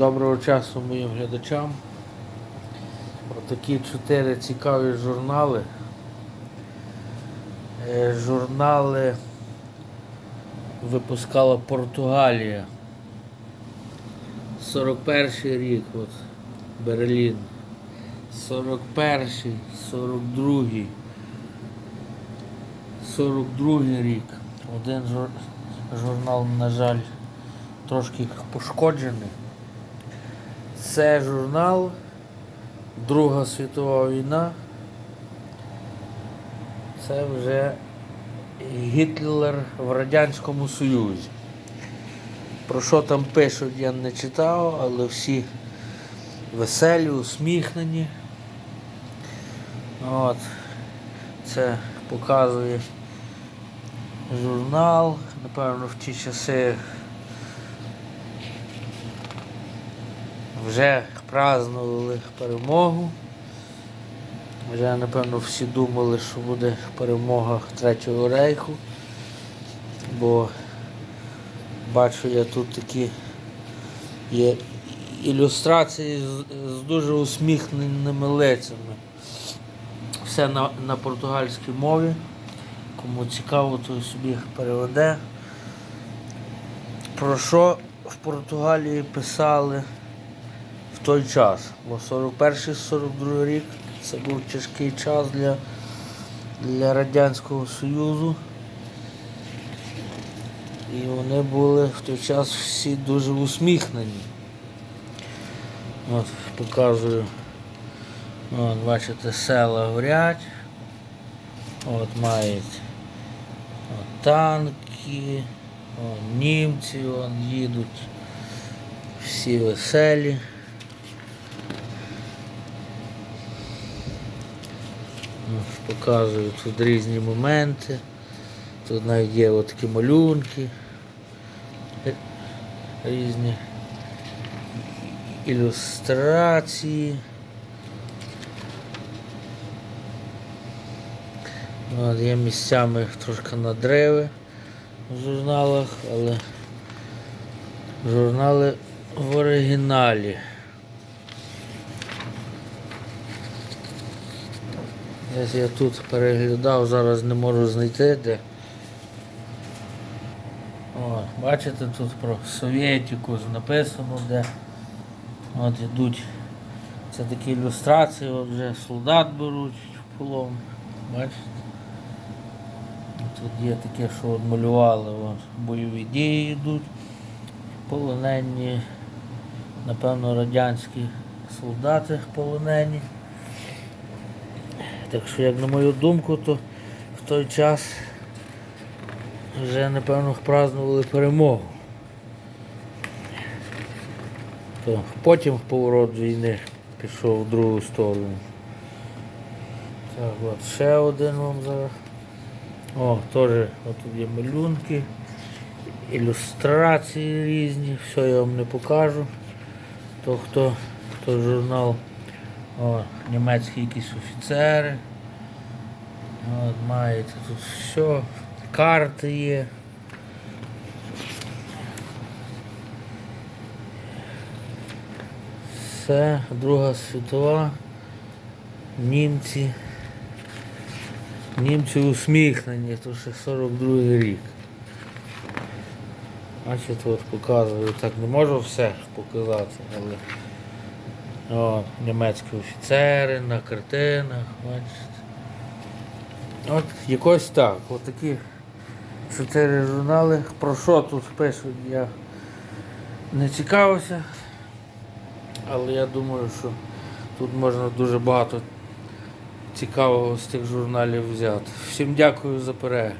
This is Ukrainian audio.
Доброго часу моїм глядачам. Отакі чотири цікаві журнали. Е, Журнали випускала Португалія. 41 рік, от Берлін. 41, 42, 42 рік. Один журнал, на жаль, трошки пошкоджений. Це журнал Друга світова війна. Це вже Гітлер в Радянському Союзі. Про що там пишуть, я не читав, але всі веселі, усміхнені. От. Це показує журнал. Напевно, в ті часи вже празднували перемогу. Вже, напевно, всі думали, що буде перемога Третього рейху. Бо бачу я тут такі є ілюстрації з, дуже усміхненими лицями. Все на, на португальській мові. Кому цікаво, той собі переведе. Про що в Португалії писали в той час? Бо 41-42 рік це був тяжкий час для, для Радянського Союзу. І вони були в той час всі дуже усміхнені. От, показую. От, бачите, села горять. От мають от, танки, от, німці вон, їдуть, всі веселі. Показую тут різні моменти. Тут навіть є такі малюнки. Різні ілюстрації. От, є місцями трошки надриви в журналах, але журнали в оригіналі. Я тут переглядав, зараз не можу знайти де. О, бачите, тут про Совєтіку написано, де от ідуть. Це такі ілюстрації, от вже солдат беруть в полон. Бачите? Тут є таке, що от малювали, от, бойові дії йдуть, полонені, напевно, радянські солдати полонені. Так що, як на мою думку, то в той час вже, напевно, празднували перемогу. То потім поворот війни пішов в другу сторону. Так, от ще один вам зараз. О, теж от тут є малюнки, ілюстрації різні, все я вам не покажу. То хто, хто журнал, о, німецькі якісь офіцери. От, маєте тут все, карти є. Все, Друга світова, німці. Німці усміхнені, то ще 42 рік. Бачите, от показую, так не можу все показати, але о, німецькі офіцери на картинах, бачите. От якось так. От такі чотири журнали. Про що тут пишуть, я не цікавився, але я думаю, що тут можна дуже багато цікавого з тих журналів взяти. Всім дякую за перегляд.